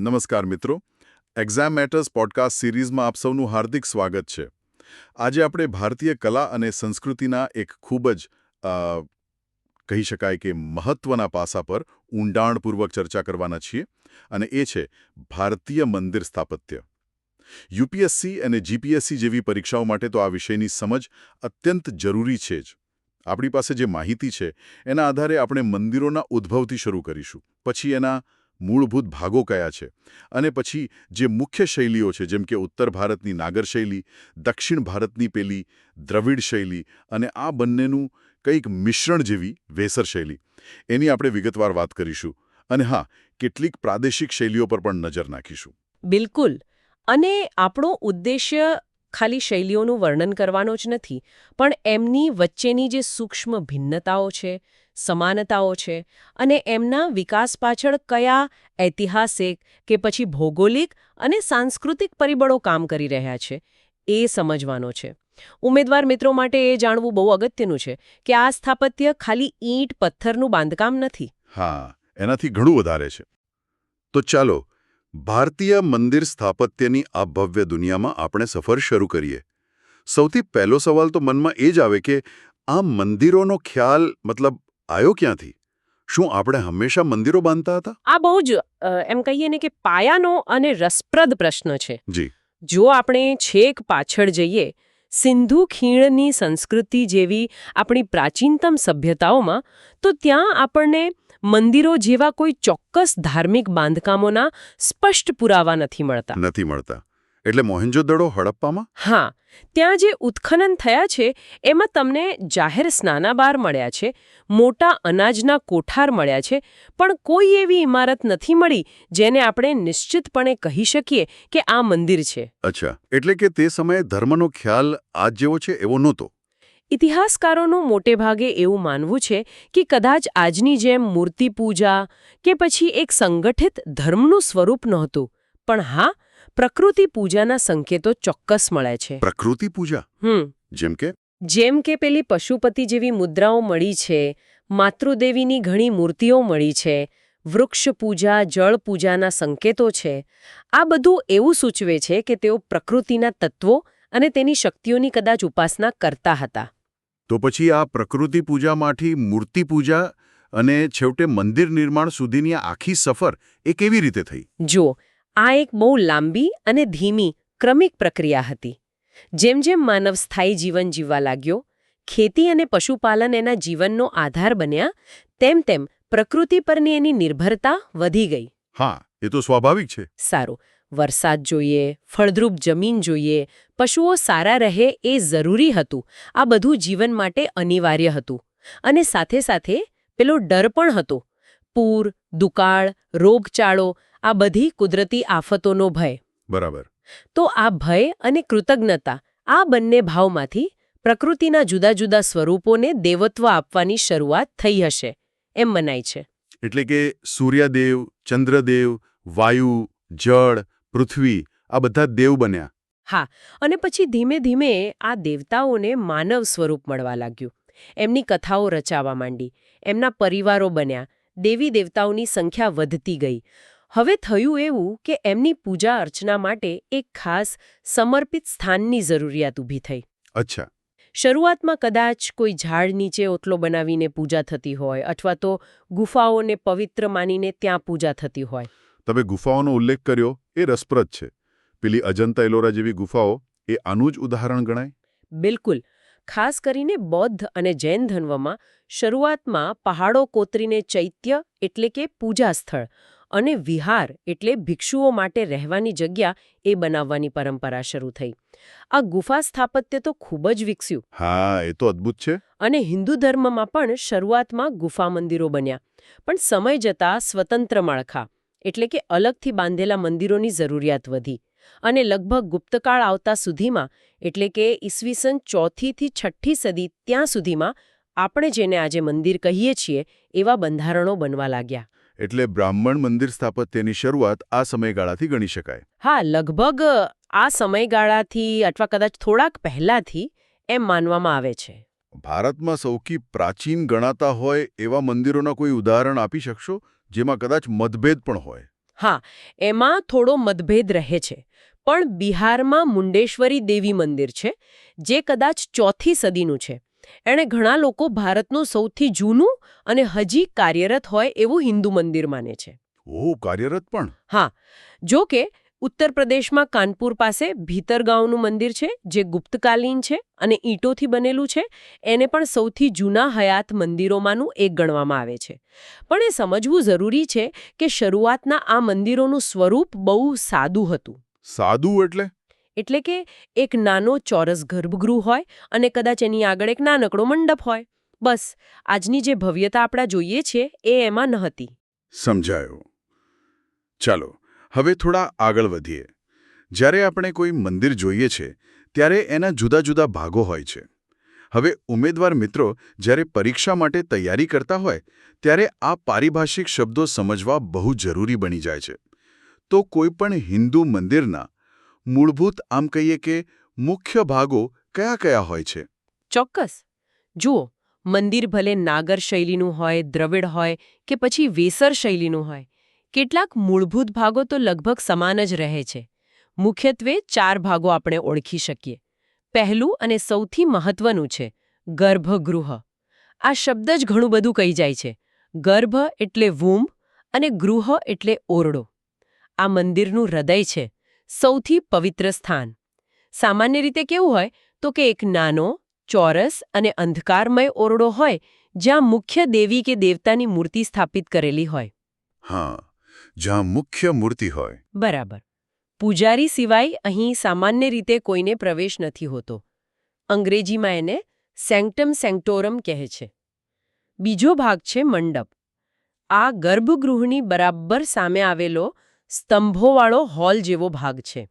નમસ્કાર મિત્રો. Exam matters podcast સિરીઝમાં આપ સૌનું હાર્દિક સ્વાગત છે. આજે આપણે ભારતીય કલા અને સંસ્કૃતિના એક ખૂબ જ કહી શકાય કે મહત્વના પાસા પર ઊંડાણપૂર્વક ચર્ચા કરવાના છીએ અને એ છે ભારતીય મંદિર સ્થાપત્ય. યુપીએસસી અને જીપીએસસી જેવી પરીક્ષાઓ માટે તો આ વિષયની સમજ અત્યંત જરૂરી છે જ. આપણી પાસે જે માહિતી છે એના આધારે આપણે મંદિરોના ઉદ્ભવથી શરૂ કરીશું. પછી એના મૂળભૂત ભાગો કયા છે? અને પછી જે મુખ્ય શૈલીઓ છે, જેમ કે ઉત્તર ભારતની નાગર શૈલી, દક્ષિણ ભારતની પેલી દ્રવિડ શૈલી અને આ બંનેનું કંઈક મિશ્રણ જેવી વેસર શૈલી. એની આપણે વિગતવાર વાત કરીશું. અને હા, કેટલીક પ્રાદેશિક શૈલીઓ પર પણ નજર નાખીશું. બિલકુલ. અને આપણો ઉદ્દેશ્ય ખાલી શૈલીઓનું વર્ણન કરવાનો જ નથી, પણ એમની વચ્ચેની જે સૂક્ષ્મ ભિન્નતાઓ છે, સમાનતાઓ છે અને એમના વિકાસ પાછળ કયા ઐતિહાસિક કે પછી ભૌગોલિક અને સાંસ્કૃતિક પરિબળો કામ કરી રહ્યા છે, એ સમજવાનો છે. ઉમેદવાર મિત્રો માટે એ જાણવું બહુ અગત્યનું છે કે આ સ્થાપત્ય ખાલી ઈંટ, પથ્થરનું બાંધકામ નથી. હા, એનાથી ઘણું વધારે છે. તો ચાલો ભારતીય મંદિર સ્થાપત્યની આ ભવ્ય દુનિયામાં આપણે સફર શરૂ કરીએ. સૌથી પહેલો સવાલ તો મનમાં એ જ આવે કે આ મંદિરોનો ખ્યાલ મતલબ આવ્યો ક્યાંથી? શું આપણે હંમેશા મંદિરો બાંધતા હતા? આ બહુ જ એમ કહીએ ને કે પાયાનો અને રસપ્રદ પ્રશ્ન છે. જી. જો આપણે છેક પાછળ જઈએ સિંધુ ખીણની સંસ્કૃતિ જેવી આપણી પ્રાચીનતમ સભ્યતાઓમાં, તો ત્યાં આપણને મંદિરો જેવા કોઈ ચોક્કસ ધાર્મિક બાંધકામોના સ્પષ્ટ પુરાવા નથી મળતા. નથી મળતા. એટલે મોહેન્જોદડો હડપ્પામાં? હા ત્યાં જે ઉત્ખનન થયા છે એમાં તમને જાહેર સ્નાનાબાર મળ્યા છે મોટા અનાજના કોઠાર મળ્યા છે પણ કોઈ એવી ઇમારત નથી મળી જેને આપણે નિશ્ચિતપણે કહી શકીએ કે આ મંદિર છે. અચ્છા એટલે કે તે સમયે ધર્મનો ખ્યાલ આજ જેવો છે એવો નહોતો? ઇતિહાસકારોનું મોટેભાગે એવું માનવું છે કે કદાચ આજની જેમ મૂર્તિ પૂજા કે પછી એક સંગઠિત ધર્મનું સ્વરૂપ નહોતું. પણ હા પ્રકૃતિ પૂજાના સંકેતો ચોક્કસ મળે છે. પ્રકૃતિ પૂજા? હમ. જેમ કે? જેમ કે પેલી પશુપતિ જેવી મુદ્રાઓ મળી છે માતૃદેવીની ઘણી મૂર્તિઓ મળી છે વૃક્ષ પૂજા જળ પૂજાના સંકેતો છે. આ બધું એવું સૂચવે છે કે તેઓ પ્રકૃતિના તત્વો અને તેની શક્તિઓની કદાચ ઉપાસના કરતા હતા. તો પછી આ પ્રકૃતિ પૂજામાંથી મૂર્તિ પૂજા અને છેવટે મંદિર નિર્માણ સુધીની આખી સફર એ કેવી રીતે થઈ? જો આ એક બહુ લાંબી અને ધીમી ક્રમિક પ્રક્રિયા હતી. જેમ જેમ માનવ સ્થાયી જીવન જીવવા લાગ્યો ખેતી અને પશુપાલન એના જીવનનો આધાર બન્યા તેમ તેમ પ્રકૃતિ પરની એની નિર્ભરતા વધી ગઈ. હા એ તો સ્વાભાવિક છે. સારું વરસાદ જોઈએ ફળદ્રુપ જમીન જોઈએ પશુઓ સારા રહે એ જરૂરી હતું. આ બધું જીવન માટે અનિવાર્ય હતું. અને સાથે સાથે પેલો ડર પણ હતો. પૂર દુકાળ રોગચાળો આ બધી કુદરતી આફતોનો ભય. બરાબર. તો આ ભય અને કૃતજ્ઞતા આ બંને ભાવમાંથી પ્રકૃતિના જુદા જુદા સ્વરૂપોને દેવત્વ આપવાની શરૂઆત થઈ હશે એમ મનાય છે. એટલે કે સૂર્યદેવ ચંદ્રદેવ વાયુ જળ પૃથ્વી આ બધા દેવ બન્યા. હા અને પછી ધીમે ધીમે આ દેવતાઓને માનવ સ્વરૂપ મળવા લાગ્યું. એમની કથાઓ રચાવા માંડી એમના પરિવારો બન્યા દેવી દેવતાઓની સંખ્યા વધતી ગઈ. હવે થયું એવું કે એમની પૂજા અર્ચના માટે એક ખાસ સમર્પિત સ્થાનની જરૂરિયાત ઊભી થઈ. અચ્છા. શરૂઆતમાં કદાચ કોઈ ઝાડ નીચે ઓટલો બનાવીને પૂજા થતી હોય અથવા તો ગુફાઓને પવિત્ર માનીને ત્યાં પૂજા થતી હોય. તમે ગુફાઓનો ઉલ્લેખ કર્યો એ રસપ્રદ છે. પેલી અજંતા એલોરા જેવી ગુફાઓ એ આનું જ ઉદાહરણ ગણાય? બિલકુલ. ખાસ કરીને બૌદ્ધ અને જૈન ધર્મમાં શરૂઆતમાં પહાડો કોતરીને ચૈત્ય એટલે કે પૂજા સ્થળ અને વિહાર એટલે ભિક્ષુઓ માટે રહેવાની જગ્યા એ બનાવવાની પરંપરા શરૂ થઈ. આ ગુફા સ્થાપત્ય તો ખૂબ જ વિકસ્યું. હા એ તો અદ્ભુત છે. અને હિન્દુ ધર્મમાં પણ શરૂઆતમાં ગુફા મંદિરો બન્યા. પણ સમય જતાં સ્વતંત્ર માળખા એટલે કે અલગથી બાંધેલા મંદિરોની જરૂરિયાત વધી. અને લગભગ ગુપ્તકાળ આવતા સુધીમાં એટલે કે ઈસવીસન ચોથીથી છઠ્ઠી સદી ત્યાં સુધીમાં આપણે જેને આજે મંદિર કહીએ છીએ એવા બંધારણો બનવા લાગ્યા. એટલે બ્રાહ્મણ મંદિર સ્થાપત્યની શરૂઆત આ સમયગાળાથી ગણી શકાય. હા લગભગ આ સમયગાળાથી અથવા કદાચ થોડાક પહેલાથી એમ માનવામાં આવે છે. ભારતમાં સૌથી પ્રાચીન ગણાતા હોય એવા મંદિરોના કોઈ ઉદાહરણ આપી શકશો? જેમાં કદાચ મતભેદ પણ હોય? હા એમાં થોડો મતભેદ રહે છે. પણ બિહારમાં મુંડેશ્વરી દેવી મંદિર છે જે કદાચ ચોથી સદીનું છે. એણે ઘણા લોકો ભારતનું સૌથી જૂનું અને હજી કાર્યરત હોય એવું હિન્દુ મંદિર માને છે. ઓ કાર્યરત પણ? હા. જો કે ઉત્તર પ્રદેશમાં કાનપુર પાસે ભીતરગાંવનું મંદિર છે જે ગુપ્તકાલીન છે અને ઈંટોથી બનેલું છે. એને પણ સૌથી જૂના હયાત મંદિરોમાંનું એક ગણવામાં આવે છે. પણ એ સમજવું જરૂરી છે કે શરૂઆતના આ મંદિરોનું સ્વરૂપ બહુ સાદું હતું. સાદું એટલે? એટલે કે એક નાનો ચોરસ ગર્ભગૃહ હોય અને કદાચ એની આગળ એક નાનકડો મંડપ હોય. બસ, આજની જે ભવ્યતા આપણા જોઈએ છીએ એ એમાં નહોતી સમજાયો. ચાલો, હવે થોડા આગળ વધીએ. જ્યારે આપણે કોઈ મંદિર જોઈએ છે, ત્યારે એના જુદા જુદા ભાગો હોય છે. હવે ઉમેદવાર મિત્રો, જ્યારે પરીક્ષા માટે તૈયારી કરતા હોય, ત્યારે આ પારિભાષિક શબ્દો સમજવા બહુ જરૂરી બની જાય છે. તો કોઈ પણ હિન્દુ મંદિરના મૂળભૂત આમ કહીએ કે મુખ્ય ભાગો કયા કયા હોય છે? ચોક્કસ. જુઓ, મંદિર ભલે નાગર શૈલીનું હોય, દ્રવિડ હોય કે પછી વેસર શૈલીનું હોય, કેટલાક મૂળભૂત ભાગો તો લગભગ સમાન જ રહે છે. મુખ્યત્વે ચાર ભાગો આપણે ઓળખી શકીએ. પહેલું અને સૌથી મહત્વનું છે, ગર્ભગૃહ. આ શબ્દ જ ઘણું બધું કહી જાય છે. ગર્ભ એટલે વૂંબ અને ગૃહ એટલે ઓરડો. આ મંદિરનું હૃદય છે. સૌથી પવિત્ર સ્થાન. સામાન્ય રીતે કેવું હોય તો કે એક નાનો ચોરસ અને અંધકારમય ઓરડો હોય જ્યાં મુખ્ય દેવી કે દેવતાની મૂર્તિ સ્થાપિત કરેલી હોય. હા જ્યાં મુખ્ય મૂર્તિ હોય. બરાબર. પૂજારી સિવાય અહીં સામાન્ય રીતે કોઈને પ્રવેશ નથી હોતો. અંગ્રેજીમાં એને સેન્ક્ટમ સેન્ક્ટોરમ કહે છે. બીજો ભાગ છે મંડપ. આ ગર્ભગૃહની બરાબર સામે આવેલો સ્તંભોવાળો હોલ જેવો ભાગ છે.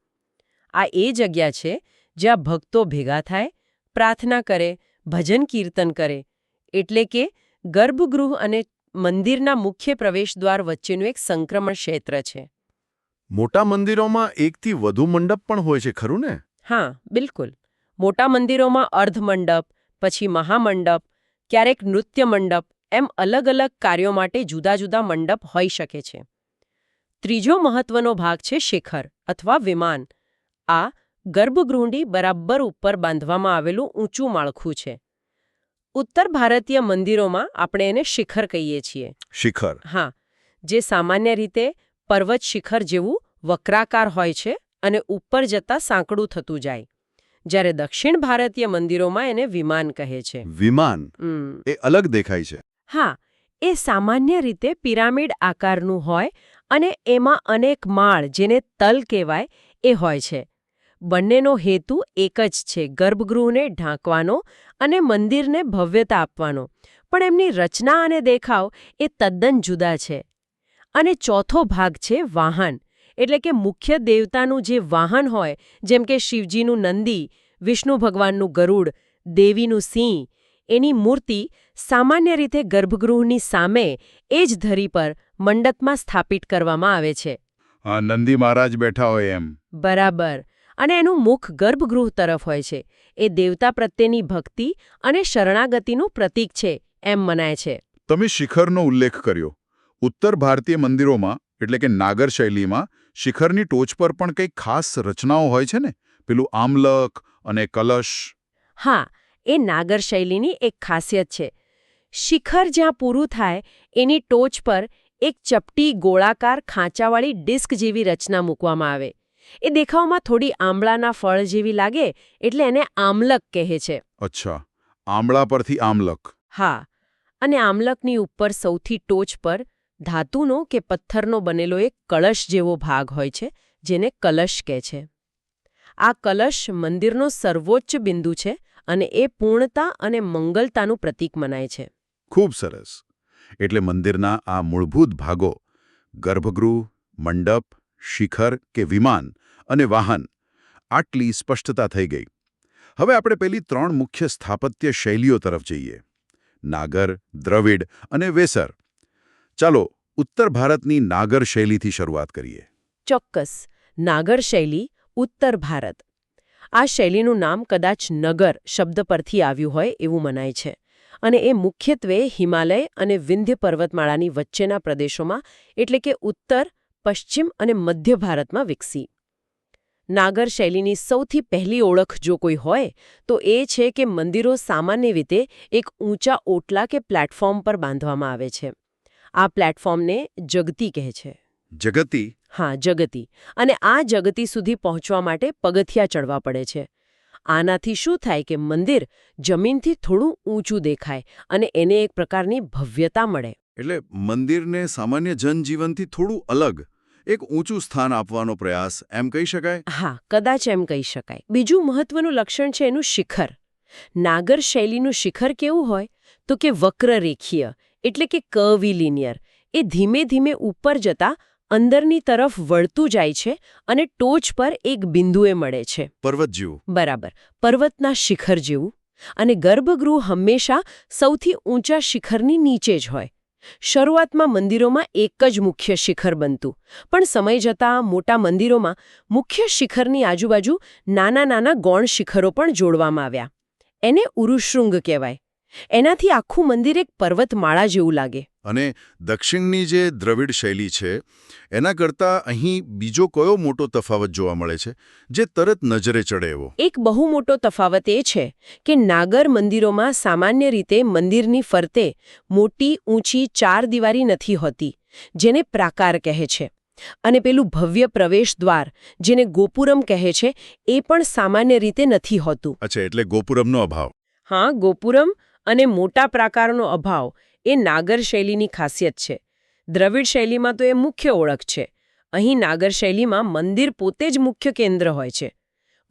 આ એ જગ્યા છે જ્યાં ભક્તો ભેગા થાય પ્રાર્થના કરે ભજન કીર્તન કરે એટલે કે ગર્ભગૃહ અને મંદિરના મુખ્ય પ્રવેશદ્વાર વચ્ચેનું એક સંક્રમણ ક્ષેત્ર છે. મોટા મંદિરોમાં એકથી વધુ મંડપ પણ હોય છે ખરું ને? હા બિલકુલ. મોટા મંદિરોમાં અર્ધ મંડપ પછી મહામંડપ ક્યારેક નૃત્ય મંડપ એમ અલગ અલગ કાર્યો માટે જુદા જુદા મંડપ હોઈ શકે છે. ત્રીજો મહત્વનો ભાગ છે શિખર અથવા વિમાન. આ ગર્ભગૃહની બરાબર ઉપર બાંધવામાં આવેલું ઊંચું માળખું છે. ઉત્તર ભારતીય મંદિરોમાં આપણે એને શિખર કહીએ છીએ. શિખર. હા જે સામાન્ય રીતે પર્વત શિખર જેવું વક્રાકાર હોય છે અને ઉપર જતા સાંકડું થતું જાય જ્યારે દક્ષિણ ભારતીય મંદિરોમાં એને વિમાન કહે છે. વિમાન? એ અલગ દેખાય છે. હા એ સામાન્ય રીતે પિરામિડ આકારનું હોય અને એમાં અનેક માળ જેને તલ કહેવાય, એ હોય છે. બંનેનો હેતુ એક જ છે, ગર્ભગૃહને ઢાંકવાનો અને મંદિરને ભવ્યતા આપવાનો. પણ એમની રચના અને દેખાવ એ તદ્દન જુદા છે. અને ચોથો ભાગ છે વાહન, એટલે કે મુખ્ય દેવતાનું જે વાહન હોય, જેમ કે શિવજીનું નંદી, વિષ્ણુ ભગવાનનું ગરુડ, દેવીનું સિંહ એની મૂર્તિ સામાન્ય રીતે ગર્ભગૃહની સામે એ જ ધરી પર મંડપમાં સ્થાપિત કરવામાં આવે છે. નંદી મહારાજ બેઠા હોય એમ. બરાબર. અને એનું મુખ ગર્ભગૃહ તરફ હોય છે. એ દેવતા પ્રત્યેની ભક્તિ અને શરણાગતિનું પ્રતીક છે એમ મનાય છે. તમે શિખરનો ઉલ્લેખ કર્યો. ઉત્તર ભારતીય મંદિરોમાં એટલે કે નાગર શૈલીમાં શિખરની ટોચ પર પણ કંઈક ખાસ રચનાઓ હોય છે ને? પેલું આમલક અને કલશ. હા એ નાગર શૈલીની એક ખાસિયત છે. શિખર જ્યાં પૂરું થાય એની ટોચ પર એક ચપટી ગોળાકાર ખાંચાવાળી ડિસ્ક જેવી રચના મૂકવામાં આવે. એ દેખાવમાં થોડી આંબળાના ફળ જેવી લાગે એટલે એને આમલક કહે છે. અચ્છા. આમળા પરથી આમલક. હા. અને આમલકની ઉપર સૌથી ટોચ પર ધાતુનો કે પથ્થરનો બનેલો એક કળશ જેવો ભાગ હોય છે જેને કલશ કહે છે. આ કલશ મંદિરનો સર્વોચ્ચ બિંદુ છે અને એ પૂર્ણતા અને મંગલતાનું પ્રતીક મનાય છે. ખૂબ સરસ. એટલે મંદિરના આ મૂળભૂત ભાગો ગર્ભગૃહ મંડપ શિખર કે વિમાન અને વાહન આટલી સ્પષ્ટતા થઈ ગઈ. હવે આપણે પેલી ત્રણ મુખ્ય સ્થાપત્ય શૈલીઓ તરફ જઈએ. નાગર દ્રવિડ અને વેસર. ચાલો ઉત્તર ભારતની નાગર શૈલીથી શરૂઆત કરીએ. ચોક્કસ. નાગર શૈલી ઉત્તર ભારત. આ શૈલીનું નામ કદાચ નગર શબ્દ પરથી આવ્યું હોય એવું મનાય છે. અને એ મુખ્યત્વે હિમાલય અને વિંધ્ય પર્વતમાળાની વચ્ચેના પ્રદેશોમાં, એટલે કે ઉત્તર, પશ્ચિમ અને મધ્ય ભારતમાં વિકસી. નાગર શૈલીની સૌથી પહેલી ઓળખ જો કોઈ હોય, તો એ છે કે મંદિરો સામાન્ય રીતે એક ઊંચા ઓટલા કે પ્લેટફોર્મ પર બાંધવામાં આવે છે. આ પ્લેટફોર્મને જગતી કહે છે. જગતી. હા જગતી. અને આ જગતી સુધી પહોંચવા માટે પગથિયા ચડવા પડે છે. આનાથી શું થાય કે મંદિર જમીનથી થોડું ઊંચું દેખાય અને એને એક પ્રકારની ભવ્યતા મળે. એટલે મંદિરને સામાન્ય જનજીવનથી થોડું અલગ એક ઊંચું સ્થાન આપવાનો પ્રયાસ એમ કહી શકાય? હા કદાચ એમ કહી શકાય. બીજું મહત્વનું લક્ષણ છે એનું શિખર. નાગર શૈલીનું શિખર કેવું હોય? તો કે વક્રરેખીય એટલે કે કર્વીલિનિયર. એ ધીમે ધીમે ઉપર જતા અંદરની તરફ વળતું જાય છે અને ટોચ પર એક બિંદુએ મળે છે. પર્વત જેવું. બરાબર. પર્વતના શિખર જેવું. અને ગર્ભગૃહ હંમેશા સૌથી ઊંચા શિખરની નીચે જ હોય. શરૂઆતમાં મંદિરોમાં એક જ મુખ્ય શિખર બનતું. પણ સમય જતાં મોટા મંદિરોમાં મુખ્ય શિખરની આજુબાજુ નાના નાના ગૌણ શિખરો પણ જોડવામાં આવ્યા. એને ઉરુશૃંગ કહેવાય. એનાથી આખું મંદિર એક પર્વતમાળા જેવું લાગે. અને દક્ષિણની જે દ્રવિડ શૈલી છે એના કરતાં અહીં બીજો કયો મોટો તફાવત જોવા મળે છે? જે તરત નજરે ચડે એવો. એક બહુ મોટો તફાવત એ છે કે નાગર મંદિરોમાં સામાન્ય રીતે મંદિરની ફરતે મોટી ઊંચી ચાર દિવારી નથી હોતી જેને પ્રાકાર કહે છે. અને પેલું ભવ્ય પ્રવેશ દ્વાર જેને ગોપુરમ કહે છે એ પણ સામાન્ય રીતે નથી હોતું. અચ્છા એટલે ગોપુરમનો અભાવ. હા ગોપુરમ અને મોટા પ્રાકારનો અભાવ એ નાગર શૈલીની ખાસિયત છે. દ્રવિડ શૈલીમાં તો એ મુખ્ય ઓળખ છે. અહીં નાગર શૈલીમાં મંદિર પોતે જ મુખ્ય કેન્દ્ર હોય છે.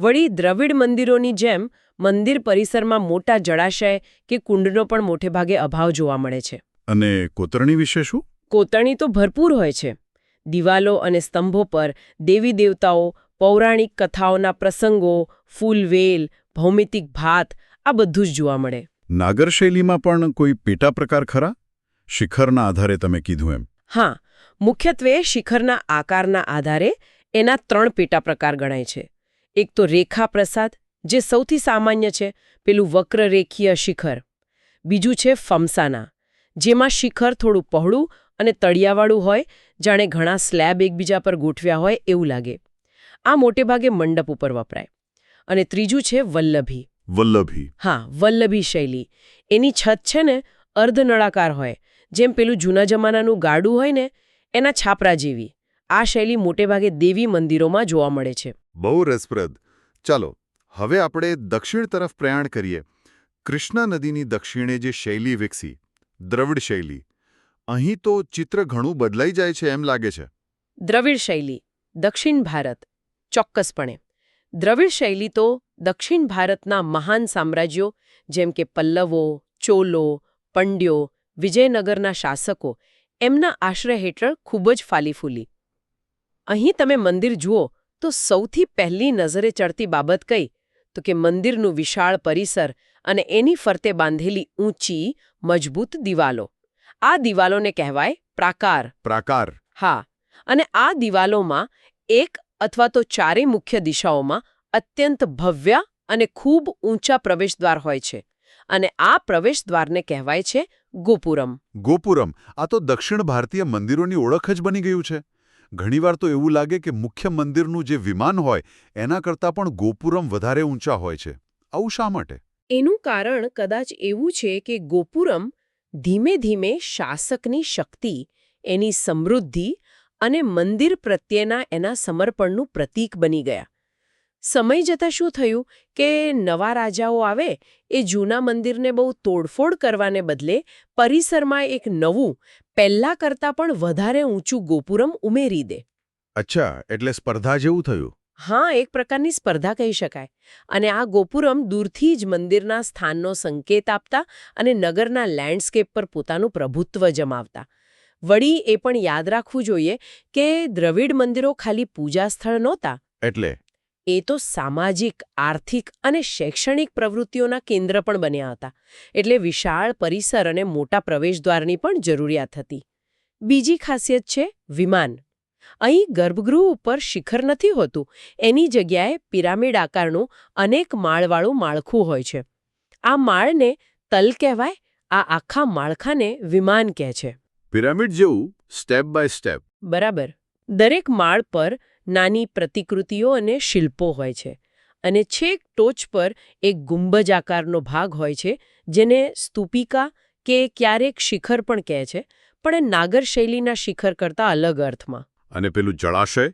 વળી દ્રવિડ મંદિરોની જેમ મંદિર પરિસરમાં મોટા જળાશય કે કુંડનો પણ મોટે ભાગે અભાવ જોવા મળે છે. અને કોતરણી વિશે શું? કોતરણી તો ભરપૂર હોય છે. દિવાલો અને સ્તંભો પર દેવી દેવતાઓ પૌરાણિક કથાઓના પ્રસંગો ફૂલવેલ ભૌમિતિક ભાત આ બધું જ જોવા મળે. નાગર શૈલીમાં પણ કોઈ પેટા પ્રકાર ખરા? શિખરના આધારે તમે કીધું એમ. હા, મુખ્યત્વે શિખરના આકારના આધારે એના ત્રણ પેટા પ્રકાર ગણાય છે. એક તો રેખા પ્રસાદ જે સૌથી સામાન્ય છે, પેલું વક્રરેખીય શિખર. બીજું છે ફમસાના, જેમાં શિખર થોડું પહોળું અને તળિયાવાળું હોય, જાણે ઘણા સ્લેબ એકબીજા પર ગોઠવ્યા હોય એવું લાગે. આ મોટેભાગે મંડપ ઉપર વપરાય. અને ત્રીજું છે વલ્લભી. વલ્લભી. હા વલ્લભી શૈલી. એની છત છે ને અર્ધનળાકાર હોય. જેમ પેલું જૂના જમાનાનું ગાડું હોય ને એના છાપરા જેવી. આ શૈલી મોટેભાગે દેવી મંદિરોમાં જોવા મળે છે. બહુ રસપ્રદ. ચાલો હવે આપણે દક્ષિણ તરફ પ્રયાણ કરીએ. કૃષ્ણા નદીની દક્ષિણે જે શૈલી વિકસી દ્રવિડ શૈલી. અહીં તો ચિત્ર ઘણું બદલાઈ જાય છે એમ લાગે છે. દ્રવિડ શૈલી દક્ષિણ ભારત ચોક્કસપણે. દ્રવિડ શૈલી તો દક્ષિણ ભારતના મહાન સામ્રાજ્યો જેમ કે પલ્લવો ચોલો પંડ્યો વિજયનગરના શાસકો એમના આશ્રય હેઠળ ખૂબ જ ફાલીફૂલી. અહીં તમે મંદિર જુઓ તો સૌથી પહેલી નજરે ચડતી બાબત કઈ? તો કે મંદિરનું વિશાળ પરિસર અને એની ફરતે બાંધેલી ઊંચી મજબૂત દિવાલો. આ દિવાલોને કહેવાય પ્રાકાર. પ્રાકાર. હા અને આ દિવાલોમાં એક અથવા તો ચારે મુખ્ય દિશાઓમાં અત્યંત ભવ્ય અને ખૂબ ઊંચા પ્રવેશદ્વાર હોય છે. અને આ પ્રવેશદ્વારને કહેવાય છે ગોપુરમ. ગોપુરમ. આ તો દક્ષિણ ભારતીય મંદિરોની ઓળખ જ બની ગયું છે. ઘણીવાર તો એવું લાગે કે મુખ્ય મંદિરનું જે વિમાન હોય એના કરતાં પણ ગોપુરમ વધારે ઊંચા હોય છે. આવું શા માટે? એનું કારણ કદાચ એવું છે કે ગોપુરમ ધીમે ધીમે શાસકની શક્તિ એની સમૃદ્ધિ અને મંદિર પ્રત્યેના એના સમર્પણનું પ્રતીક બની ગયા. સમય જતાં શું થયું કે નવા રાજાઓ આવે એ જૂના મંદિરને બહુ તોડફોડ કરવાને બદલે પરિસરમાં એક નવું પહેલા કરતાં પણ વધારે ઊંચું ગોપુરમ ઉમેરી દે. અચ્છા એટલે સ્પર્ધા જેવું થયું? હા એક પ્રકારની સ્પર્ધા કહી શકાય. અને આ ગોપુરમ દૂરથી જ મંદિરના સ્થાનનો સંકેત આપતા અને નગરના લેન્ડસ્કેપ પર પોતાનું પ્રભુત્વ જમાવતા. વળી એ પણ યાદ રાખવું જોઈએ કે દ્રવિડ મંદિરો ખાલી પૂજા સ્થળ નહોતા. એટલે? એ તો સામાજિક આર્થિક અને શૈક્ષણિક પ્રવૃત્તિઓના કેન્દ્ર પણ બન્યા હતા. એટલે વિશાળ પરિસર અને મોટા પ્રવેશદ્વારની પણ જરૂરિયાત હતી. બીજી ખાસિયત છે વિમાન. અહીં ગર્ભગૃહ ઉપર શિખર નથી હોતું. એની જગ્યાએ પિરામિડ આકારનું અનેક માળવાળું માળખું હોય છે. આ માળને તલ કહેવાય આ આખા માળખાને વિમાન કહે છે. પિરામિડ જેવું સ્ટેપ બાય સ્ટેપ બરાબર. દરેક માળ પર નાની પ્રતિકૃતિઓ અને શિલ્પો હોય છે અને છેક ટોચ પર એક ગુંબજ આકારનો ભાગ હોય છે જેને સ્તૂપિકા કે ક્યારેક શિખર પણ કહે છે પણ એ નાગર શૈલીના શિખર કરતાં અલગ અર્થમાં. અને પેલું જળાશય?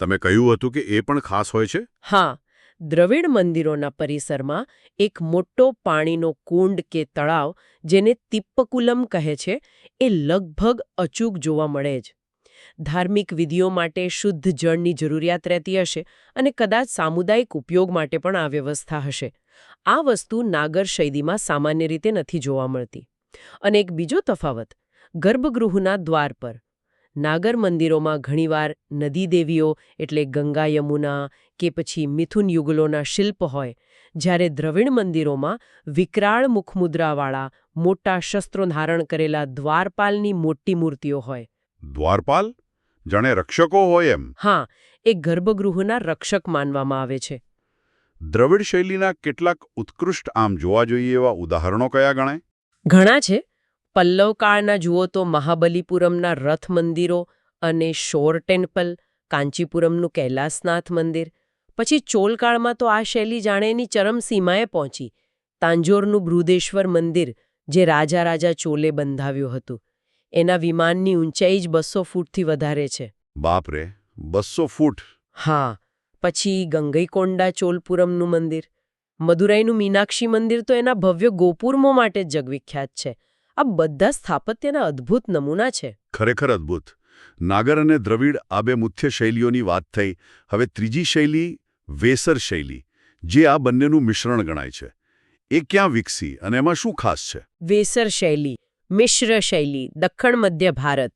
તમે કહ્યું હતું કે એ પણ ખાસ હોય છે? હા દ્રવિડ મંદિરોના પરિસરમાં એક મોટો પાણીનો કુંડ કે તળાવ, જેને તિપ્પકુલમ કહે છે, એ લગભગ અચૂક જોવા મળે જ. ધાર્મિક વિધિઓ માટે શુદ્ધ જળની જરૂરિયાત રહેતી હશે અને કદાચ સામુદાયિક ઉપયોગ માટે પણ આ વ્યવસ્થા હશે. આ વસ્તુ નાગર શૈલીમાં સામાન્ય રીતે નથી જોવા મળતી. અને એક બીજો તફાવત, ગર્ભગૃહના દ્વાર પર નાગર મંદિરોમાં ઘણીવાર નદી દેવીઓ એટલે ગંગા યમુના કે પછી મિથુન યુગલોના શિલ્પ હોય જ્યારે દ્રવિડ મંદિરોમાં વિકરાળ મુખમુદ્રાવાળા મોટા શસ્ત્રો ધારણ કરેલા દ્વારપાલની મોટી મૂર્તિઓ હોય. દ્વારપાલ? જાણે રક્ષકો હોય એમ. હા એ ગર્ભગૃહના રક્ષક માનવામાં આવે છે. દ્રવિડ શૈલીના કેટલાક ઉત્કૃષ્ટ આમ જોવા જોઈએ એવા ઉદાહરણો કયા ગણાય? ઘણા છે. પલ્લવ કાળના જુઓ તો મહાબલીપુરમના રથ મંદિરો અને શોર ટેમ્પલ કાંચીપુરમનું કૈલાસનાથ મંદિર પછી ચોલકાળમાં તો આ શૈલી જાણે એની ચરમસીમાએ પહોંચી તાંજોરનું બૃદેશ્વર મંદિર જે રાજા રાજા ચોલે બંધાવ્યું હતું. એના વિમાનની ઊંચાઈ જ બસો ફૂટથી વધારે છે. બાપરે બસો ફૂટ! હા પછી ગંગઈકોંડા ચોલપુરમનું મંદિર. મદુરાઈનું મીનાક્ષી મંદિર તો એના ભવ્ય ગોપુરમો માટે જ જગવિખ્યાત છે. આ બધા સ્થાપત્યના અદ્ભુત નમૂના છે. ખરેખર અદ્ભુત. નાગર અને દ્રવિડ આ બે મુખ્ય શૈલીઓની વાત થઈ. હવે ત્રીજી શૈલી વેસર શૈલી જે આ બંનેનું મિશ્રણ ગણાય છે. એ ક્યાં વિકસી અને એમાં શું ખાસ છે? વેસર શૈલી મિશ્ર શૈલી દક્ષિણ મધ્ય ભારત.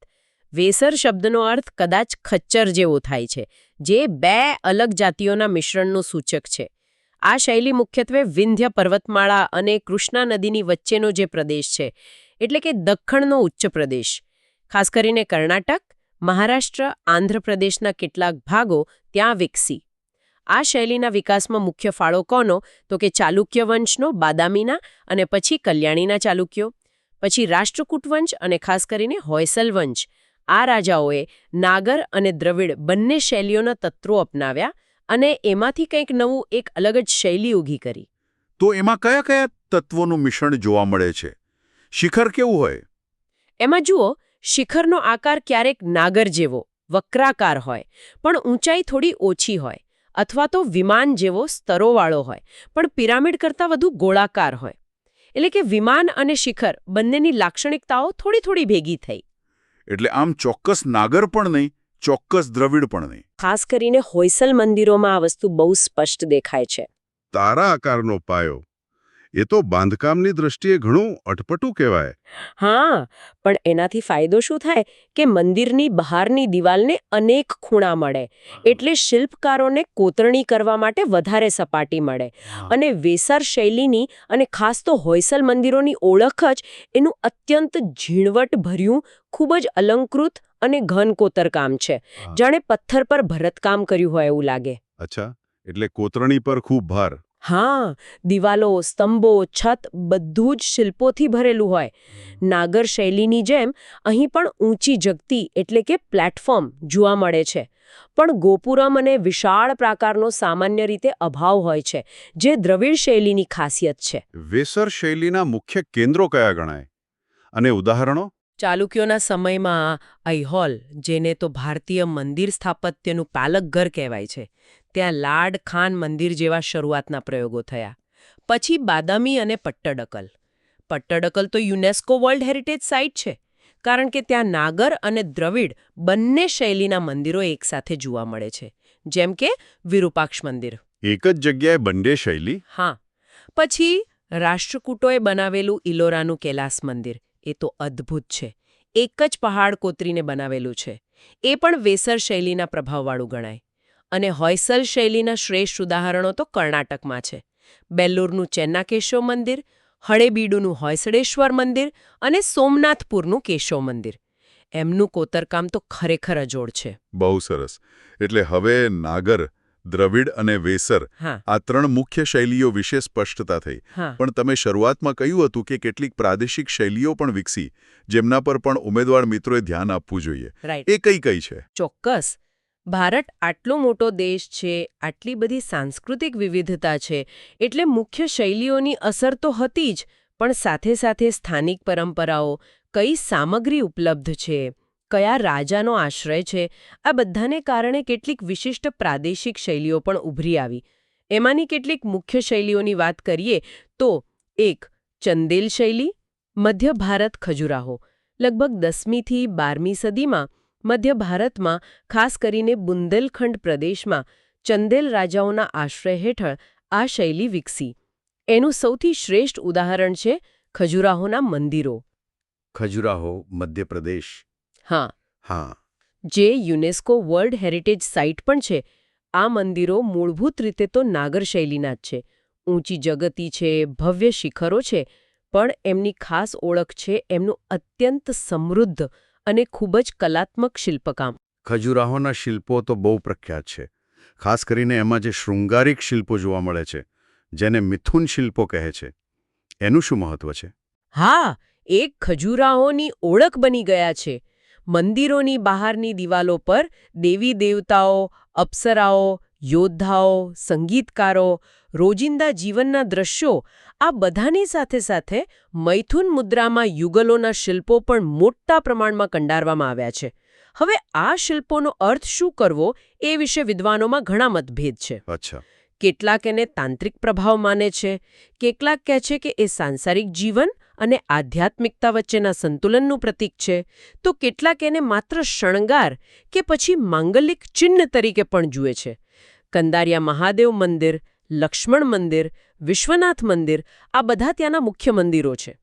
વેસર શબ્દનો અર્થ કદાચ ખચ્ચર જેવો થાય છે જે બે અલગ જાતિઓના મિશ્રણનું સૂચક છે. આ શૈલી મુખ્યત્વે વિંધ્ય પર્વતમાળા અને કૃષ્ણા નદીની વચ્ચેનો જે પ્રદેશ છે એટલે કે દખ્ખણનો ઉચ્ચ પ્રદેશ. ખાસ કરીને કર્ણાટક, મહારાષ્ટ્ર, આંધ્રપ્રદેશના કેટલાક ભાગો ત્યાં વિકસી. આ શૈલીના વિકાસમાં મુખ્ય ફાળો કોનો? તો કે ચાલુક્ય વંશનો, બાદામીના અને પછી કલ્યાણીના ચાલુક્યો. પછી રાષ્ટ્રકૂટ વંશ અને ખાસ કરીને હોયસલ વંશ. આ રાજાઓએ નાગર અને દ્રવિડ બંને શૈલીઓના તત્વો અપનાવ્યા અને એમાંથી કંઈક નવું, એક અલગ જ શૈલી ઊભી કરી. તો એમાં કયા કયા તત્વોનું મિશ્રણ જોવા મળે છે? શિખર કેવું હોય? એમાં જુઓ શિખરનો આકાર ક્યારેક નાગર જેવો વક્રાકાર હોય પણ ઊંચાઈ થોડી ઓછી હોય અથવા તો વિમાન જેવો સ્તરોવાળો હોય પણ પિરામિડ કરતાં વધુ ગોળાકાર હોય. એટલે કે વિમાન અને શિખર બંનેની લાક્ષણિકતાઓ થોડી થોડી ભેગી થઈ. એટલે આમ ચોક્કસ નાગર પણ નહીં ચોક્કસ દ્રવિડ પણ નહીં. ખાસ કરીને હોયસલ મંદિરોમાં આ વસ્તુ બહુ સ્પષ્ટ દેખાય છે. તારા આકારનો પાયો એ તો બાંધકામની દ્રષ્ટિએ ઘણું અટપટું કહેવાય. હા પણ એનાથી ફાયદો શું થાય કે મંદિરની બહારની દિવાલને અનેક ખૂણા મળે. એટલે શિલ્પકારોને કોતરણી કરવા માટે વધારે સપાટી મળે. અને વેસર શૈલીની અને ખાસ તો હોયસલ મંદિરોની ઓળખ જ એનું અત્યંત ઝીણવટ ભર્યું ખૂબ જ અલંકૃત અને ઘન કોતરકામ છે. જાણે પથ્થર પર ભરતકામ કર્યું હોય એવું લાગે. અચ્છા એટલે કોતરણી પર ખૂબ ભાર. હા દિવાલો સ્તંભો છત બધું જ શિલ્પોથી ભરેલું હોય. નાગર શૈલીની જેમ અહીં પણ ઊંચી જગતી એટલે કે પ્લેટફોર્મ જોવા મળે છે. પણ ગોપુરમ અને વિશાળ પ્રકારનો સામાન્ય રીતે અભાવ હોય છે જે દ્રવિડ શૈલીની ખાસિયત છે. વેસર શૈલીના મુખ્ય કેન્દ્રો કયા ગણાય? અને ઉદાહરણો? ચાલુક્યોના સમયમાં અઈહોલ જેને તો ભારતીય મંદિર સ્થાપત્યનું પાલક ઘર કહેવાય છે ત્યાં લાડ ખાન મંદિર જેવા શરૂઆતના પ્રયોગો થયા. પછી બાદામી અને પટ્ટડકલ. પટ્ટડકલ તો યુનેસ્કો વર્લ્ડ હેરિટેજ સાઇટ છે કારણ કે ત્યાં નાગર અને દ્રવિડ બંને શૈલીના મંદિરો એકસાથે જોવા મળે છે જેમ કે વિરૂપાક્ષ મંદિર. એક જ જગ્યાએ બંને શૈલી? હા. પછી રાષ્ટ્રકૂટોએ બનાવેલું ઇલોરાનું કૈલાસ મંદિર એ તો અદ્ભુત છે. એક જ પહાડ કોતરીને બનાવેલું છે. એ પણ વેસર શૈલીના પ્રભાવવાળું ગણાય. અને હોયસલ શૈલીના શ્રેષ્ઠ ઉદાહરણો તો કર્ણાટકમાં છે. બેલ્લુરનું ચેન્નાકેશવ મંદિર હળેબીડુનું હોયસડેશ્વર મંદિર અને સોમનાથપુરનું કેશવ મંદિર. એમનું કોતરકામ તો ખરેખર અજોડ છે. બહુ સરસ. એટલે હવે નાગર દ્રવિડ અને વેસર આ ત્રણ મુખ્ય શૈલીઓ વિશે સ્પષ્ટતા થઈ. પણ તમે શરૂઆતમાં કહ્યું હતું કે કેટલીક પ્રાદેશિક શૈલીઓ પણ વિકસી જેમના પર પણ ઉમેદવાર મિત્રોએ ધ્યાન આપવું જોઈએ. એ કઈ કઈ છે? ચોક્કસ. ભારત આટલો મોટો દેશ છે, આટલી બધી સાંસ્કૃતિક વિવિધતા છે, એટલે મુખ્ય શૈલીઓની અસર તો હતી જ, પણ સાથે સાથે સ્થાનિક પરંપરાઓ કઈ સામગ્રી ઉપલબ્ધ છે, કયા રાજાનો આશ્રય છે, આ બધાને કારણે કેટલીક વિશિષ્ટ પ્રાદેશિક શૈલીઓ પણ ઉભરી આવી. એમાંની કેટલીક મુખ્ય શૈલીઓની વાત કરીએ તો એક ચંદેલ શૈલી, મધ્ય ભારત ખજુરાહો, લગભગ દસમીથી બારમી સદીમાં મધ્ય ભારતમાં ખાસ કરીને બુંદેલખંડ પ્રદેશમાં ચંદેલ રાજાઓના આશ્રય હેઠળ આ શૈલી વિકસી. એનું સૌથી શ્રેષ્ઠ ઉદાહરણ છે ખજુરાહોના મંદિરો. ખજુરાહો મધ્યપ્રદેશ. હા. હા. જે યુનેસ્કો વર્લ્ડ હેરિટેજ સાઇટ પણ છે. આ મંદિરો મૂળભૂત રીતે તો નાગર શૈલીના જ છે. ઊંચી જગતી છે ભવ્ય શિખરો છે પણ એમની ખાસ ઓળખ છે એમનું અત્યંત સમૃદ્ધ અને ખૂબ જ કલાત્મક શિલ્પકામ. ખજુરાહોના શિલ્પો તો બહુ પ્રખ્યાત છે. ખાસ કરીને એમાં જે શૃંગારિક શિલ્પો જોવા મળે છે જેને મિથુન શિલ્પો કહે છે એનું શું મહત્વ છે? હા એક ખજુરાહોની ઓળખ બની ગયા છે. મંદિરોની બહારની દિવાલો પર દેવી દેવતાઓ અપ્સરાઓ યોદ્ધાઓ સંગીતકારો રોજિંદા જીવનના દ્રશ્યો આ બધાની સાથે સાથે મૈથુન મુદ્રામાં યુગલોના શિલ્પો પણ મોટા પ્રમાણમાં કંડારવામાં આવ્યા છે. હવે આ શિલ્પોનો અર્થ શું કરવો એ વિશે વિદ્વાનોમાં ઘણા મતભેદ છે. અચ્છા. કેટલાક એને તાંત્રિક પ્રભાવ માને છે કેટલાક કહે છે કે એ સાંસારિક જીવન અને આધ્યાત્મિકતા વચ્ચેના સંતુલનનું પ્રતીક છે તો કેટલાક એને માત્ર શણગાર કે પછી માંગલિક ચિહ્ન તરીકે પણ જુએ છે. કંદારિયા મહાદેવ મંદિર લક્ષ્મણ મંદિર, વિશ્વનાથ મંદિર, આ બધા ત્યાંના મુખ્ય મંદિરો છે.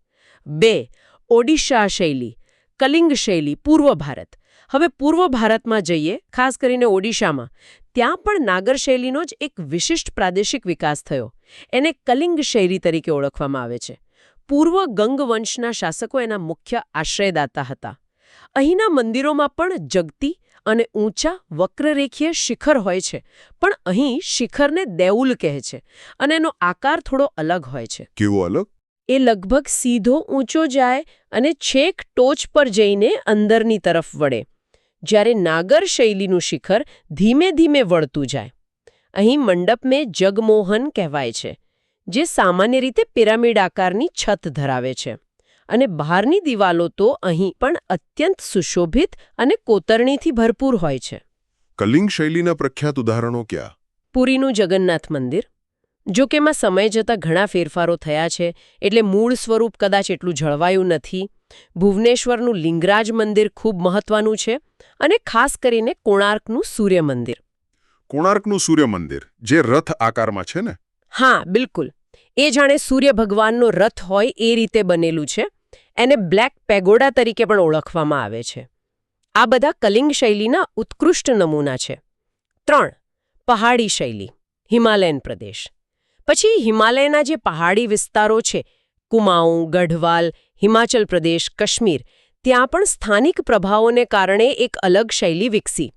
બે, ઓડિશા શૈલી, કલિંગ શૈલી, પૂર્વ ભારત. હવે પૂર્વ ભારતમાં જઈએ, ખાસ કરીને ઓડિશામાં. ત્યાં પણ નાગર શૈલીનો જ એક વિશિષ્ટ પ્રાદેશિક વિકાસ થયો. એને કલિંગ શૈલી તરીકે ઓળખવામાં આવે છે. પૂર્વ ગંગવંશના શાસકો એના મુખ્ય આશ્રયદાતા હતા. અહીંના મંદિરોમાં પણ જગતી અને ઊંચા વક્રરેખીય શિખર હોય છે પણ અહીં શિખરને દેઉલ કહે છે અને એનો આકાર થોડો અલગ હોય છે. કેવો અલગ? એ લગભગ સીધો ઊંચો જાય અને છેક ટોચ પર જઈને અંદરની તરફ વળે. જ્યારે નાગર શૈલીનું શિખર ધીમે ધીમે વળતું જાય. અહીં મંડપને જગમોહન કહેવાય છે જે સામાન્ય રીતે પિરામિડ આકારની છત ધરાવે છે. અને બહારની દિવાલો તો અહીં પણ અત્યંત સુશોભિત અને કોતરણીથી ભરપૂર હોય છે. કલિંગ શૈલીના પ્રખ્યાત ઉદાહરણો ક્યાં? પુરીનું જગન્નાથ મંદિર. જો કે એમાં સમય જતાં ઘણા ફેરફારો થયા છે એટલે મૂળ સ્વરૂપ કદાચ એટલું જળવાયું નથી. ભુવનેશ્વરનું લિંગરાજ મંદિર ખૂબ મહત્વનું છે અને ખાસ કરીને કોણાર્કનું સૂર્ય મંદિર. કોણાર્કનું સૂર્ય મંદિર જે રથ આકારમાં છે ને? હા બિલકુલ. એ જાણે સૂર્ય ભગવાનનો રથ હોય એ રીતે બનેલું છે. એને બ્લેક પેગોડા તરીકે પણ ઓળખવામાં આવે છે. આ બધા કલિંગ શૈલીના ઉત્કૃષ્ટ નમૂના છે. ત્રણ પહાડી શૈલી હિમાલયન પ્રદેશ. પછી હિમાલયના જે પહાડી વિસ્તારો છે કુમાઉં ગઢવાલ હિમાચલ પ્રદેશ કાશ્મીર ત્યાં પણ સ્થાનિક પ્રભાવોને કારણે એક અલગ શૈલી વિકસી.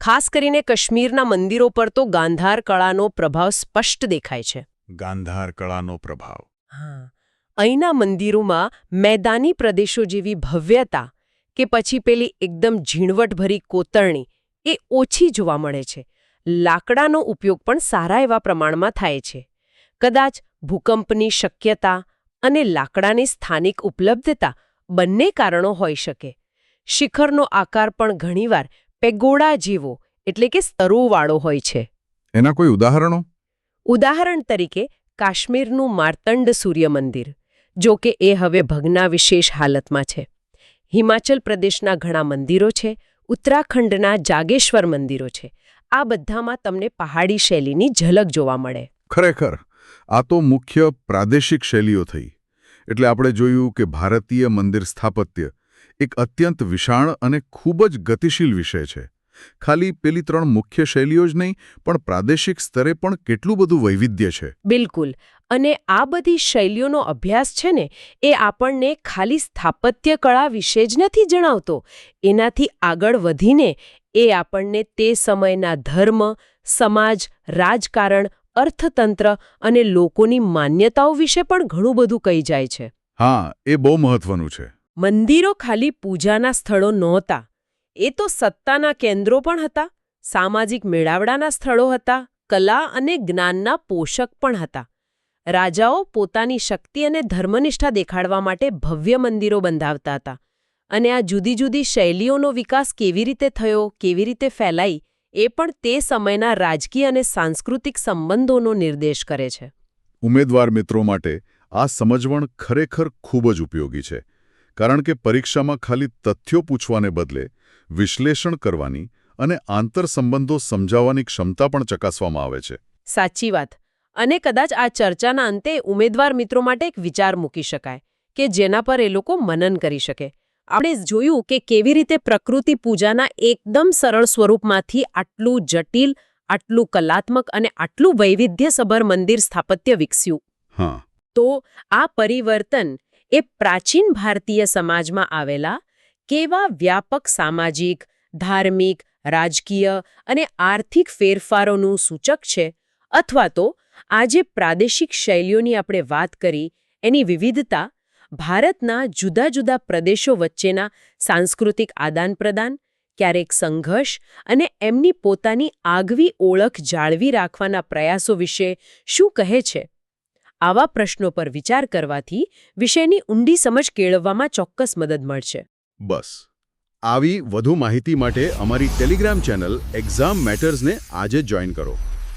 ખાસ કરીને કાશ્મીરના મંદિરો પર તો ગાંધાર કળાનો પ્રભાવ સ્પષ્ટ દેખાય છે. ગાંધાર કળાનો પ્રભાવ. હા. અહીંના મંદિરોમાં મેદાની પ્રદેશો જેવી ભવ્યતા કે પછી પેલી એકદમ ઝીણવટભરી કોતરણી એ ઓછી જોવા મળે છે. લાકડાનો ઉપયોગ પણ સારા એવા પ્રમાણમાં થાય છે. કદાચ ભૂકંપની શક્યતા અને લાકડાની સ્થાનિક ઉપલબ્ધતા બંને કારણો હોઈ શકે. શિખરનો આકાર પણ ઘણીવાર પેગોડા જેવો એટલે કે સ્તરોવાળો હોય છે. એના કોઈ ઉદાહરણો? ઉદાહરણ તરીકે કાશ્મીરનું માર્તંડ સૂર્ય મંદિર જો કે એ હવે ભગના વિશેષ હાલતમાં છે. હિમાચલ પ્રદેશના ઘણા મંદિરો છે, ઉત્તરાખંડના જાગેશ્વર મંદિરો છે. આ બધામાં તમને પહાડી શૈલીની ઝલક જોવા મળે. ખરેખર, આ તો મુખ્ય પ્રાદેશિક શૈલીઓ થઈ. એટલે આપણે જોયું કે ભારતીય મંદિર સ્થાપત્ય એક અત્યંત વિશાળ અને ખૂબ જ ગતિશીલ વિષય છે. ખાલી પેલી ત્રણ મુખ્ય શૈલીઓ જ નહીં પણ પ્રાદેશિક સ્તરે પણ કેટલું બધું વૈવિધ્ય છે. બિલકુલ. અને આ બધી શૈલીઓનો અભ્યાસ છે ને એ આપણને ખાલી સ્થાપત્ય કળા વિશે જ નથી જણાવતો. એનાથી આગળ વધીને એ આપણને તે સમયના ધર્મ સમાજ રાજકારણ અર્થતંત્ર અને લોકોની માન્યતાઓ વિશે પણ ઘણું બધું કહી જાય છે. હા એ બહુ મહત્વનું છે. મંદિરો ખાલી પૂજાના સ્થળો નહોતા. એ તો સત્તાના કેન્દ્રો પણ હતા, સામાજિક મેળાવડાના સ્થળો હતા, કલા અને જ્ઞાનના પોષક પણ હતા. રાજાઓ પોતાની શક્તિ અને ધર્મનિષ્ઠા દેખાડવા માટે ભવ્ય મંદિરો બંધાવતા હતા. અને આ જુદી જુદી શૈલીઓનો વિકાસ કેવી રીતે થયો, કેવી રીતે ફેલાઈ, એ પણ તે સમયના રાજકીય અને સાંસ્કૃતિક સંબંધોનો નિર્દેશ કરે છે. ઉમેદવાર મિત્રો માટે આ સમજવણ ખરેખર ખૂબ જ ઉપયોગી છે, કારણ કે પરીક્ષામાં ખાલી તથ્યો પૂછવાને બદલે વિશ્લેષણ કરવાની અને આંતરસંબંધો સમજાવવાની ક્ષમતા પણ ચકાસવામાં આવે છે. સાચી વાત. અને કદાચ આ ચર્ચાના અંતે ઉમેદવાર મિત્રો માટે એક વિચાર મૂકી શકાય કે જેના પર એ લોકો મનન કરી શકે. આપણે જોયું કે કેવી રીતે પ્રકૃતિ પૂજાના એકદમ સરળ સ્વરૂપમાંથી આટલું જટિલ આટલું કલાત્મક અને આટલું વૈવિધ્યસભર મંદિર સ્થાપત્ય વિકસ્યું. હા. તો આ પરિવર્તન એ પ્રાચીન ભારતીય સમાજમાં આવેલા કેવા વ્યાપક સામાજિક, ધાર્મિક, રાજકીય અને આર્થિક ફેરફારોનું સૂચક છે? અથવા તો આજે પ્રાદેશિક શૈલીઓની આપણે વાત કરી, એની વિવિધતા, ભારતના જુદા જુદા પ્રદેશો વચ્ચેના સાંસ્કૃતિક આદાનપ્રદાન ક્યારેક સંઘર્ષ અને એમની પોતાની આગવી ઓળખ જાળવી રાખવાના પ્રયાસો વિશે શું કહે છે? આવા પ્રશ્નો પર વિચાર કરવાથી વિષયની ઊંડી સમજ કેળવવામાં ચોક્કસ મદદ મળશે. બસ. આવી વધુ માહિતી માટે અમારી ટેલિગ્રામ ચેનલ એક્ઝામ મેટર્સને આજે જોઈન કરો.